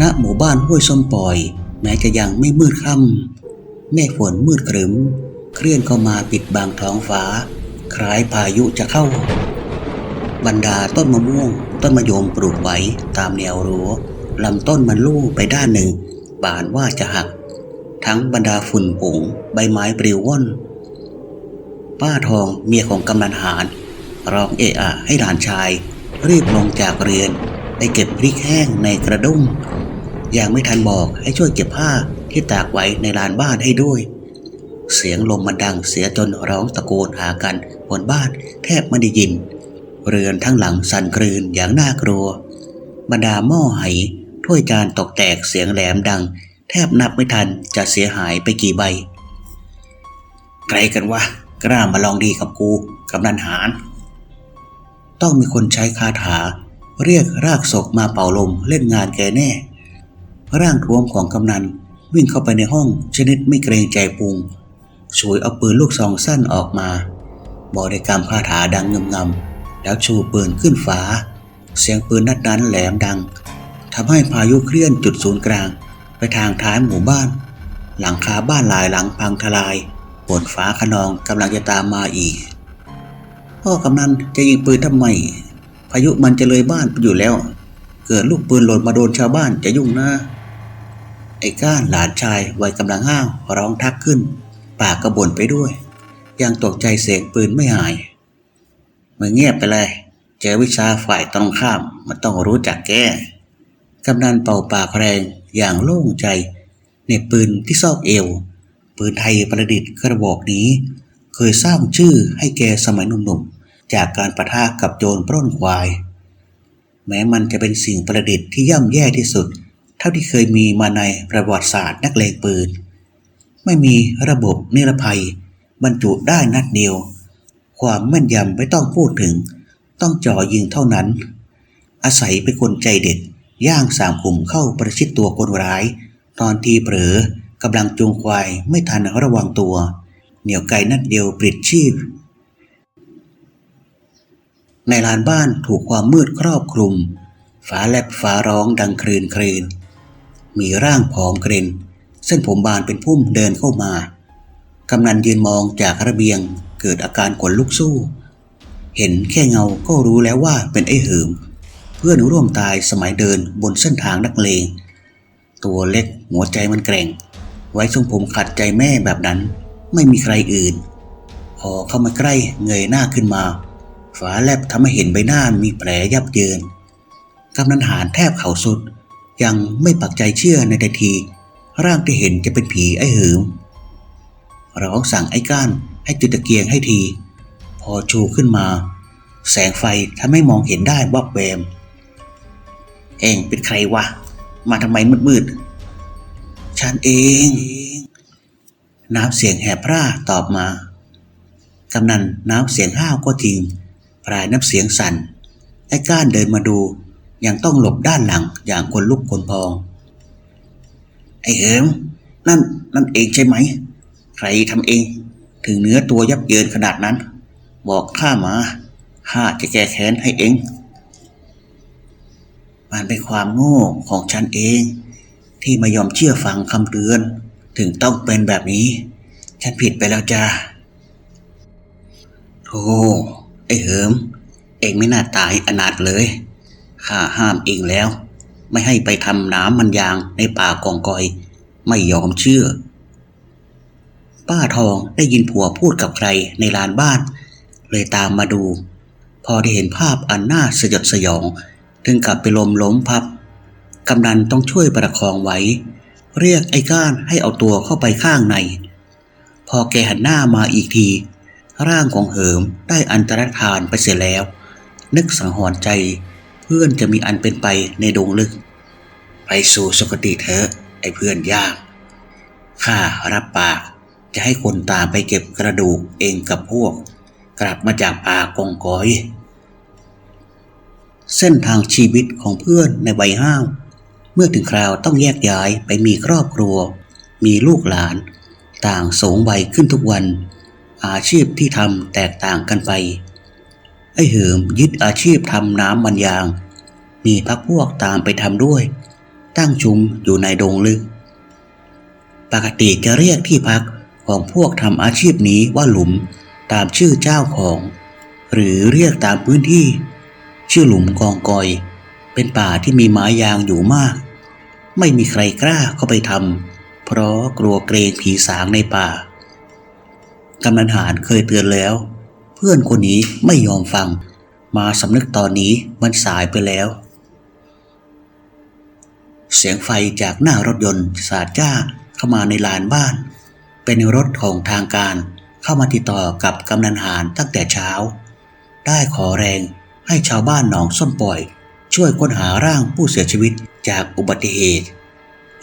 ณหมู่บ้านห้วยส้มปล่อย แม้จะยังไม่มืดค่ำแม่ฝนมืดครึ้ม เคลื่อนเข้ามาปิดบังท้องฟ้า คล้ายพายุจะเข้า บรรดาต้นมะม่วง ต้นมะยมปลูกไว้ตามแนวรั้วลำต้นมันลู่ไปด้านหนึ่ง บานว่าจะหัก ทั้งบรรดาฝุ่นผงใบไม้ปลิวว่อนป้าทองเมียของกำนันหารร้องเอะอะให้หลานชาย รีบลงจากเรือน ไปเก็บพริกแห้งในกระด้ งยังไม่ทันบอกให้ช่วยเก็บผ้าที่ตากไว้ในลานบ้านให้ด้วย เสียงลมมันดังเสียจนร้องตะโกนหากันบนบ้านแทบไม่ได้ยิน เรือนทั้งหลังสั่นคลืนอย่างน่ากลัว บรรดาหม้อไหถ้วยจานตกแตกเสียงแหลมดัง แทบนับไม่ทันจะเสียหายไปกี่ใบ ใครกันวะกล้ามาลองดีกับกูกำนันหารต้องมีคนใช้คาถา เรียกรากศกมาเป่าลมเล่นงานแกแน่ ร่างท้วมของกำนันวิ่งเข้าไปในห้องชนิดไม่เกรงใจปุงช่วยเอาปืนลูกซองสั้นออกมา บริกรรมคาถาดังงำงำแล้วชูปืนขึ้นฟ้า เสียงปืนนัดนั้นแหลมดังทำให้พายุเคลื่อนจุดศูนย์กลาง ไปทางท้ายหมู่บ้าน หลังคาบ้านหลายหลังพังทลายฝนฟ้าขนองกำลังจะตามมาอีก พ่อกำนันจะยิงปืนทำไม พายุมันจะเลยบ้านไปอยู่แล้ว เกิดลูกปืนหล่นมาโดนชาวบ้านจะยุ่งนะ ไอ้ก้านหลานชายวัยกำลังห้าวร้องทักขึ้น ปากกระบ่นไปด้วย ยังตกใจเสียงปืนไม่หายมึงเงียบไปเลย เจอวิชาฝ่ายตรงข้ามมันต้องรู้จักแก้กำนันเป่าปากแรงอย่างโล่งใจเหน็บปืนที่ซอกเอว ปืนไทยประดิษฐ์กระบอกนี้ เคยสร้างชื่อให้แกสมัยหนุ่มๆ จากการประทะกับโจรปล้นควาย แม้มันจะเป็นสิ่งประดิษฐ์ที่ย่ำแย่ที่สุด เท่าที่เคยมีมาในประวัติศาสตร์นักเลงปืน ไม่มีระบบนิรภัย บรรจุได้นัดเดียว ความแม่นยำไม่ต้องพูดถึง ต้องจ่อยิงเท่านั้น อาศัยเป็นคนใจเด็ด ย่างสามขุมเข้าประชิดตัวคนร้าย ตอนทีเผลอกำลังจูงควายไม่ทันระวังตัว เหนียวไกนัดเดียวปลิดชีพ ในลานบ้านถูกความมืดครอบคลุม ฝาแลบฝาร้องดังครืนครืน มีร่างผอมเกรนเส้นผมบานเป็นพุ่มเดินเข้ามากำนันยืนมองจากระเบียงเกิดอาการขนลุกสู้ เห็นแค่เงาก็รู้แล้วว่าเป็นไอ้เหิมเพื่อนร่วมตายสมัยเดินบนเส้นทางนักเลง ตัวเล็กหัวใจมันแกร่ง ไว้ทรงผมขัดใจแม่แบบนั้น ไม่มีใครอื่น พอเข้ามาใกล้เงยหน้าขึ้นมาฝาแลบทำให้เห็นใบหน้ามีแผลยับเยินกำนันหารแทบเข่าสุด ยังไม่ปักใจเชื่อในทันที ร่างที่เห็นจะเป็นผีไอ้หืมร้องสั่งไอ้ก้านให้จุดตะเกียงให้ที พอชูขึ้นมา แสงไฟทำให้มองเห็นได้วับแวม เองเป็นใครวะ มาทำไมมืดๆฉันเอง น้ำเสียงแหบพร่าตอบมากำนันน้ำเสียงห้าวก็จริงปลายน้ำเสียงสั่นไอ้ก้านเดินมาดู ยังต้องหลบด้านหลังอย่างคนลุกคนพอง ไอ้เหิมนั่นนั่นเองใช่ไหม ใครทำเอง ถึงเนื้อตัวยับเยินขนาดนั้น บอกข้ามาข้าจะแก้แค้นให้เองมันเป็นความโง่ของฉันเอง ที่ไม่ยอมเชื่อฟังคำเตือน ถึงต้องเป็นแบบนี้ ฉันผิดไปแล้วจ้าโธ่ไอ้เหิม เองไม่น่าตายอนาถเลย ข้าห้ามเองแล้ว ไม่ให้ไปทำน้ำมันยางในป่ากองกอย ไม่ยอมเชื่อ ป้าทองได้ยินผัวพูดกับใครในลานบ้าน เลยตามมาดู พอได้เห็นภาพอันน่าสยดสยอง ถึงกับไปลมล้มพับกำนันต้องช่วยประคองไว้ เรียกไอ้ก้านให้เอาตัวเข้าไปข้างใน พอแกหันหน้ามาอีกที ร่างของเหิมได้อันตรธานไปเสียแล้ว นึกสังหรณ์ใจ พื่อนจะมีอันเป็นไปในดงลึก ไปสู่สุคติเถอะไอ้เพื่อนยาก ข้ารับปากจะให้คนตามไปเก็บกระดูกเองกับพวก กลับมาจากป่ากองกอย เส้นทางชีวิตของเพื่อนในวัยห้าว เมื่อถึงคราวต้องแยกย้ายไปมีครอบครัว มีลูกหลาน ต่างสูงวัยขึ้นทุกวัน อาชีพที่ทำแตกต่างกันไป ไอ้เหิมยึดอาชีพทำน้ำมันยาง มีพักพวกตามไปทำด้วย ตั้งชุมอยู่ในดงลึก ปกติจะเรียกที่พักของพวกทำอาชีพนี้ว่าหลุมตามชื่อเจ้าของ หรือเรียกตามพื้นที่ ชื่อหลุมกองกอย เป็นป่าที่มีไม้ยางอยู่มาก ไม่มีใครกล้าเข้าไปทำเพราะกลัวเกรงผีสางในป่ากำนันหารเคยเตือนแล้ว พื่อนคนนี้ไม่ยอมฟัง มาสำนึกตอนนี้มันสายไปแล้ว เสียงไฟจากหน้ารถยนต์สาดจ้าเข้ามาในลานบ้าน เป็นรถของทางการเข้ามาติดต่อกับกำนันหารตั้งแต่เช้า ได้ขอแรงให้ชาวบ้านหนองส้มปล่อย ช่วยค้นหาร่างผู้เสียชีวิตจากอุบัติเหตุ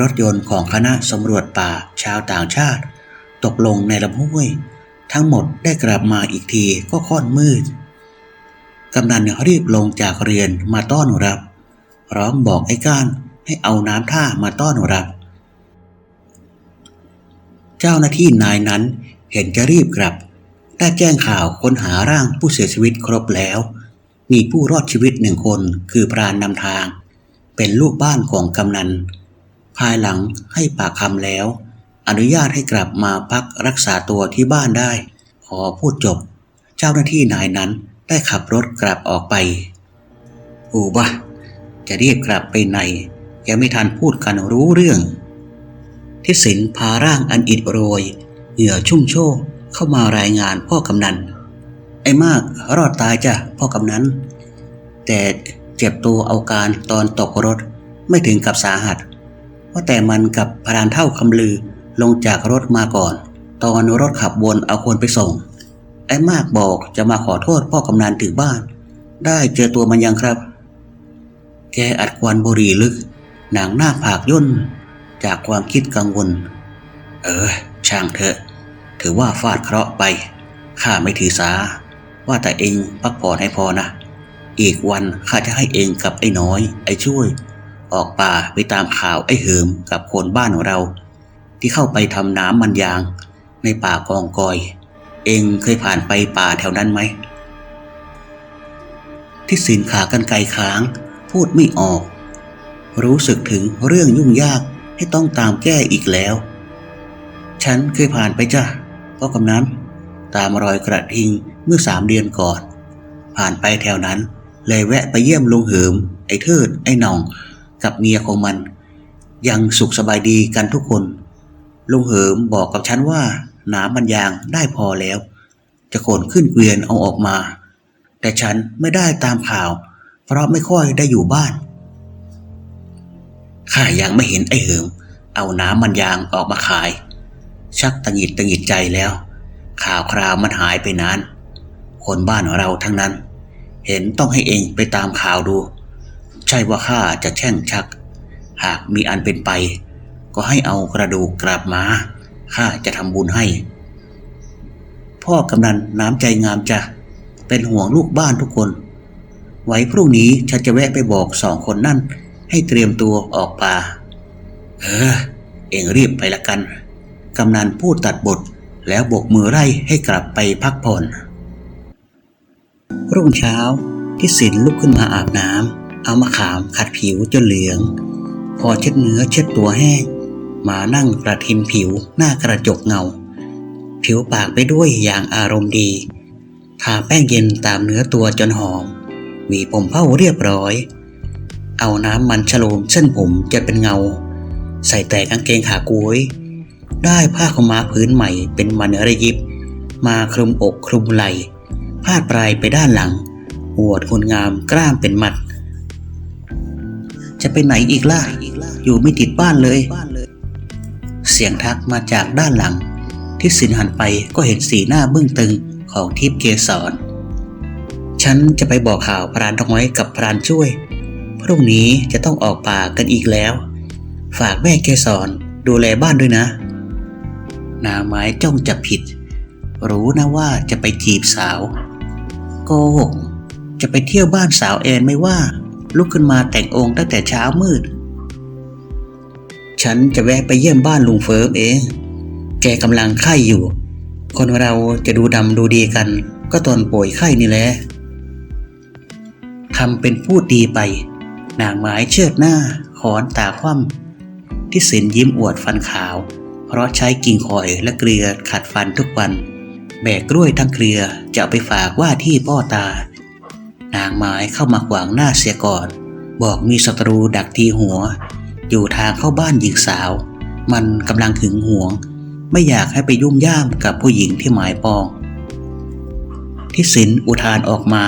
รถยนต์ของคณะสำรวจป่าชาวต่างชาติ ตกลงในลำห้วย ทั้งหมดได้กลับมาอีกทีก็ค่อนมืด กำนันรีบลงจากเรือนมาต้อนรับ พร้อมบอกไอ้ก้านให้เอาน้ำท่ามาต้อนรับ เจ้าหน้าที่นายนั้นเห็นจะรีบกลับ ได้แจ้งข่าวค้นหาร่างผู้เสียชีวิตครบแล้ว มีผู้รอดชีวิตหนึ่งคนคือพรานนำทาง เป็นลูกบ้านของกำนัน ภายหลังให้ปากคำแล้ว อนุญาตให้กลับมาพักรักษาตัวที่บ้านได้ พอพูดจบ เจ้าหน้าที่นายนั้นได้ขับรถกลับออกไป อูบะจะรีบกลับไปไหน ยังไม่ทันพูดกันรู้เรื่อง ทิศินพาร่างอันอิดโรย เหงื่อชุ่มโชกเข้ามารายงานพ่อกำนัน ไอ้มากรอดตายจ้ะพ่อกำนัน แต่เจ็บตัวเอาการตอนตกรถไม่ถึงกับสาหัส ว่าแต่มันกับพรานเท่าคำลือ ลงจากรถมาก่อน ตอนรถขับวนเอาคนไปส่ง ไอ้มากบอกจะมาขอโทษพ่อกำนันถึงบ้าน ได้เจอตัวมันยังครับ แกอัดควันบุหรี่ลึก หนังหน้าผากย่น จากความคิดกังวล เออ ช่างเถอะ ถือว่าฟาดเคราะห์ไป ข้าไม่ถือสา ว่าแต่เองพักผ่อนให้พอนะ อีกวันข้าจะให้เองกับไอ้น้อย ไอ้ช่วย ออกป่าไปตามข่าวไอ้เหิมกับคนบ้านของเรา ที่เข้าไปทำน้ำมันยาง ในป่ากองกอย เองเคยผ่านไปป่าแถวนั้นไหม ที่สินขากันไกลค้าง พูดไม่ออก รู้สึกถึงเรื่องยุ่งยากให้ต้องตามแก้อีกแล้ว ฉันเคยผ่านไปจ้ะพ่อกำนันตามรอยกระทิงเมื่อสามเดือนก่อน ผ่านไปแถวนั้น เลยแวะไปเยี่ยมลุงเหิม ไอ้เทิด ไอ้หน่อง กับเมียของมัน ยังสุขสบายดีกันทุกคน ลุงเหิมบอกกับฉันว่าหน้ำมันยางได้พอแล้ว จะขนขึ้นเกวียนเอาออกมา แต่ฉันไม่ได้ตามข่าว เพราะไม่ค่อยได้อยู่บ้านข้ายังไม่เห็นไอ้เหิม เอาน้ำมันยางออกมาขาย ชักตังหิดตังหิดใจแล้ว ข่าวคราวมันหายไปนาน คนบ้านเราทั้งนั้น เห็นต้องให้เองไปตามข่าวดู ใช่ว่าข้าจะแช่งชัก หากมีอันเป็นไป ก็ให้เอากระดูกกลับมาข้าจะทำบุญให้ พ่อกำนันน้ำใจงามจ้ะเป็นห่วงลูกบ้านทุกคน ไว้พรุ่งนี้ฉันจะแวะไปบอกสองคนนั่น ให้เตรียมตัวออกป่า เออ เองรีบไปละกัน กำนันพูดตัดบทแล้วโบกมือไล่ให้กลับไปพักผ่อน รุ่งเช้าที่สินลุกขึ้นมาอาบน้ำเอามะขามขัดผิวจนเหลือง พอเช็ดเนื้อเช็ดตัวแห้ง มานั่งประทินผิวหน้ากระจกเงา ผิวปากไปด้วยอย่างอารมณ์ดี ทาแป้งเย็นตามเนื้อตัวจนหอม หวีผมเผ้าเรียบร้อย เอาน้ำมันฉโลมเส้นผมจะเป็นเงา ใส่แต่กางเกงขากุ้ยได้ผ้าขม้าพื้นใหม่เป็นมันระยิบ มาคลุมอกคลุมไหล่พาดปลายไปด้านหลังหวดคนงามกล้ามเป็นมัด จะไปไหนอีกล่ะ อยู่ไม่ติดบ้านเลย สียงทักมาจากด้านหลัง ที่สินหันไปก็เห็นสีหน้าเบื้องตึงของทิพเกสรฉันจะไปบอกข่าวพรานน้อยกับพรานช่วย พรุ่งนี้จะต้องออกป่ากันอีกแล้ว ฝากแม่เกสรดูแลบ้านด้วยนะ นาไม้จ้องจะผิด รู้นะว่าจะไปจีบสาว โกหกจะไปเที่ยวบ้านสาวแอนไม่ว่า ลุกขึ้นมาแต่งองค์ตั้งแต่เช้ามืด ฉันจะแวะไปเยี่ยมบ้านลุงเฟิร์มเองแกกำลังไข้อยู่ คนเราจะดูดำดูดีกัน ก็ตอนป่วยไข้นี่แหละทำเป็นพูดดีไป นางไม้เชิดหน้าคคอนตาคว่ำที่สินยิ้มอวดฟันขาว เพราะใช้กิ่งข่อยและเกลือขัดฟันทุกวัน แบกกล้วยทั้งเครือจะไปฝากว่าที่พ่อตา นางไม้เข้ามาขวางหน้าเสียก่อน บอกมีศัตรูดักทีหัว อยู่ทางเข้าบ้านหญิงสาว มันกำลังหึงหวง ไม่อยากให้ไปยุ่มย่ามกับผู้หญิงที่หมายปอง ที่สินอุทานออกมา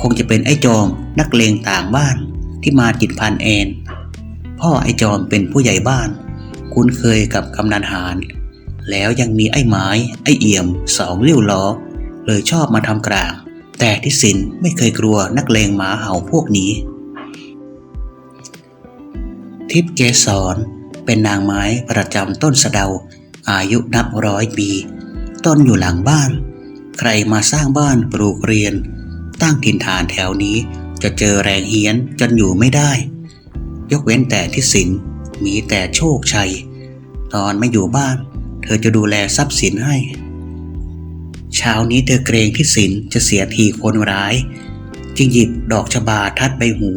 คงจะเป็นไอ้จอมนักเลงต่างบ้านที่มาจิตพันแอน พ่อไอ้จอมเป็นผู้ใหญ่บ้าน คุ้นเคยกับกำนันหารแล้วยังมีไอ้ไม้ ไอ้เอี่ยมสองเลี้ยวล้อ เลยชอบมาทำกลาง แต่ที่สินไม่เคยกลัวนักเลงหมาเห่าพวกนี้ ทิพย์เกสรเป็นนางไม้ประจำต้นสะเดา อายุนับร้อยปี ต้นอยู่หลังบ้าน ใครมาสร้างบ้านปลูกเรียน ตั้งถิ่นฐานแถวนี้จะเจอแรงเฮี้ยนจนอยู่ไม่ได้ ยกเว้นแต่ที่สินมีแต่โชคชัย ตอนไม่อยู่บ้าน เธอจะดูแลทรัพย์สินให้ เช้านี้เธอเกรงที่สินจะเสียทีคนร้าย จึงหยิบดอกชบาทัดใบหู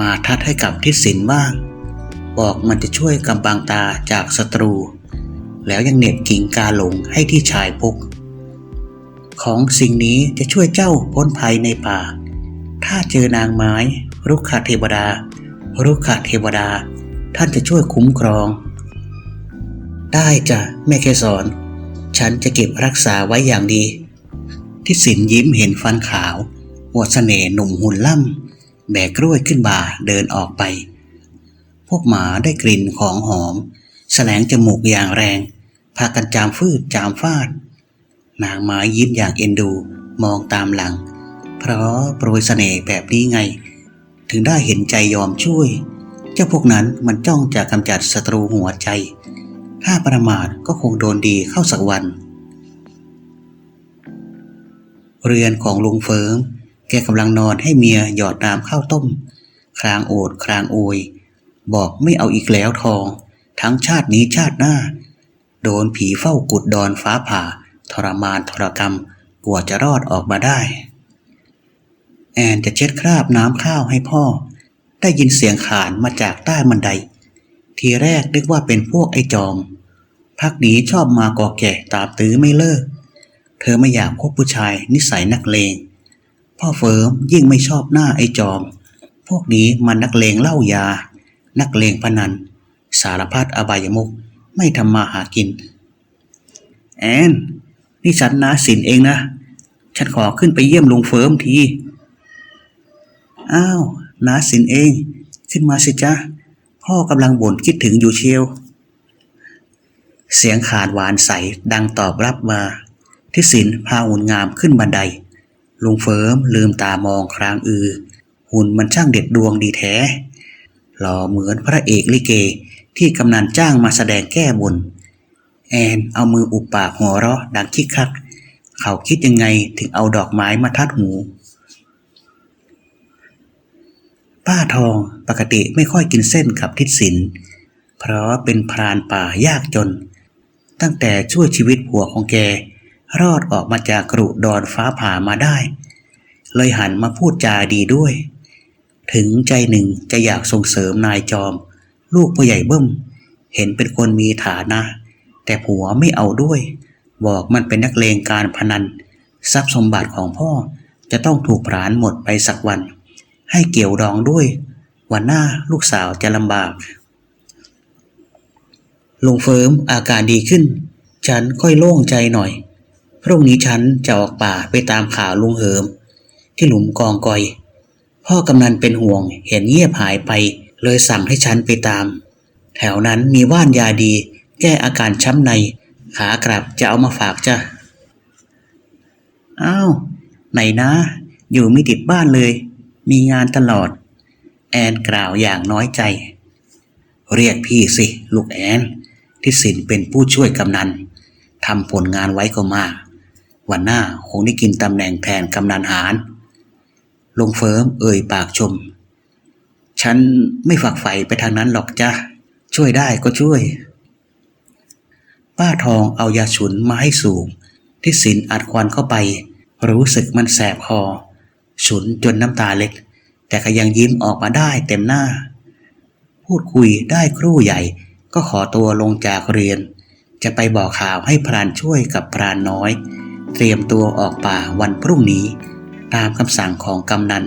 มาทัดให้กับทิศสินบ้าง บอกมันจะช่วยกำบังตาจากศัตรู แล้วยังเหน็บกิ่งกาหลงให้ที่ชายพก ของสิ่งนี้จะช่วยเจ้าพ้นภัยในป่า ถ้าเจอนางไม้ รุกขเทวดา รุกขเทวดา ท่านจะช่วยคุ้มครอง ได้จ้ะแม่เคสอน ฉันจะเก็บรักษาไว้อย่างดี ที่สินยิ้มเห็นฟันขาวอวดเสน่ห์หนุ่มหุ่นล่ำแบกกล้วยขึ้นบ่าเดินออกไป วกหมาได้กลิ่นของหอม แสลงจมูกอย่างแรง พากันจามฟืดจามฟาด นางไม้ยิ้มอย่างเอ็นดูมองตามหลัง เพราะโปรยเสน่ห์แบบนี้ไง ถึงได้เห็นใจยอมช่วย เจ้าพวกนั้นมันจ้องจะกำจัดศัตรูหัวใจ ถ้าประมาทก็คงโดนดีเข้าสักวัน เรือนของลุงเฟิงแกกำลังนอนให้เมียหยอดน้ำข้าวต้ม ครางโอดครางโอย บอกไม่เอาอีกแล้วทอง ทั้งชาตินี้ชาติหน้า โดนผีเฝ้ากุดดอนฟ้าผ่า ทรมานทรกรรมกว่าจะรอดออกมาได้ แอนจะเช็ดคราบน้ำข้าวให้พ่อ ได้ยินเสียงขานมาจากใต้บันได ทีแรกนึกว่าเป็นพวกไอ้จอม พักนี้ชอบมาก่อแก่ตามตื้อไม่เลิก เธอไม่อยากคบผู้ชายนิสัยนักเลง พ่อเฟิร์มยิ่งไม่ชอบหน้าไอ้จอม พวกนี้มันนักเลงเล้ายา นักเลงพนัน สารพัดอบายมุกไม่ทำมาหากิน แอน นี่ฉันนาสินเองนะ ฉันขอขึ้นไปเยี่ยมลุงเฟิร์มที อ้าวนาสินเอง ขึ้นมาสิจ๊ะ พ่อกำลังบ่นคิดถึงอยู่เชียว เสียงขาดหวานใสดังตอบรับมา ที่สินพาหุ่นงามขึ้นบันได ลุงเฟิร์มลืมตามองครางอือ หุ่นมันช่างเด็ดดวงดีแท้ หล่อเหมือนพระเอกลิเกที่กำนันจ้างมาแสดงแก้บน แอนเอามืออุบปากหัวเราะดังคิกคัก เขาคิดยังไงถึงเอาดอกไม้มาทัดหู ป้าทองปกติไม่ค่อยกินเส้นกับทิศสิน เพราะเป็นพรานป่ายากจน ตั้งแต่ช่วยชีวิตผัวของแก รอดออกมาจากกรุดอนฟ้าผ่ามาได้ เลยหันมาพูดจาดีด้วย ถึงใจหนึ่งจะอยากส่งเสริมนายจอม ลูกผู้ใหญ่เบิ้ม เห็นเป็นคนมีฐานะ แต่ผัวไม่เอาด้วย บอกมันเป็นนักเลงการพนัน ทรัพย์สมบัติของพ่อจะต้องถูกผลาญหมดไปสักวัน ให้เกี่ยวดองด้วย วันหน้าลูกสาวจะลำบากลุงเฟิร์มอาการดีขึ้น ฉันค่อยโล่งใจหน่อย พรุ่งนี้ฉันจะออกป่าไปตามข่าวลุงเหิม ที่หลุมกองกอย พ่อกำนันเป็นห่วง เห็นเงียบหายไป เลยสั่งให้ฉันไปตาม แถวนั้นมีว่านยาดี แก้อาการช้ำใน ขากลับจะเอามาฝากจ้ะอ้าว ไหนนะ อยู่ไม่ติดบ้านเลย มีงานตลอด แอนกล่าวอย่างน้อยใจ เรียกพี่สิ ลูกแอน ที่สินเป็นผู้ช่วยกำนันทำผลงานไว้ก็มาก วันหน้าคงได้กินตำแหน่งแทนกำนันหาร ลงเฟิร์มเอ่ยปากชม ฉันไม่ฝักใฝ่ไปทางนั้นหรอกจ้ะ ช่วยได้ก็ช่วย ป้าทองเอายาฉุนมาให้สูงที่สินอัดควันเข้าไป รู้สึกมันแสบคอ ฉุนจนน้ำตาเล็ดแต่ก็ยังยิ้มออกมาได้เต็มหน้า พูดคุยได้ครู่ใหญ่ก็ขอตัวลงจากเรียน จะไปบอกข่าวให้พรานช่วยกับพรานน้อย เตรียมตัวออกป่าวันพรุ่งนี้ ตามคำสั่งของกำนัน